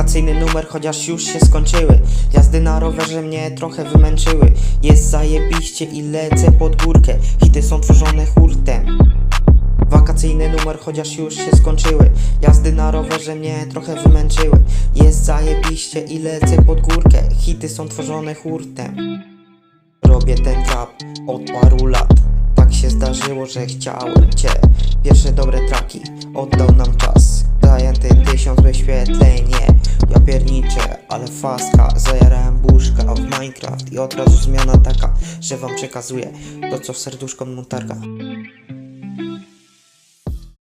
Wakacyjny numer, chociaż już się skończyły. Jazdy na rowerze mnie trochę wymęczyły. Jest zajebiście i lecę pod górkę. Hity są tworzone hurtem. Wakacyjny numer, chociaż już się skończyły. Jazdy na rowerze mnie trochę wymęczyły. Jest zajebiście i lecę pod górkę. Hity są tworzone hurtem. Robię ten trap od paru lat. Tak się zdarzyło, że chciałem cię. Pierwsze dobre traki oddał nam czas. Zajęty tysiąc wyświetleń, nie Ja pierniczę, ale faska. Zajarałem buszka w Minecraft I od razu zmiana taka, że wam przekazuję To co w serduszko montarka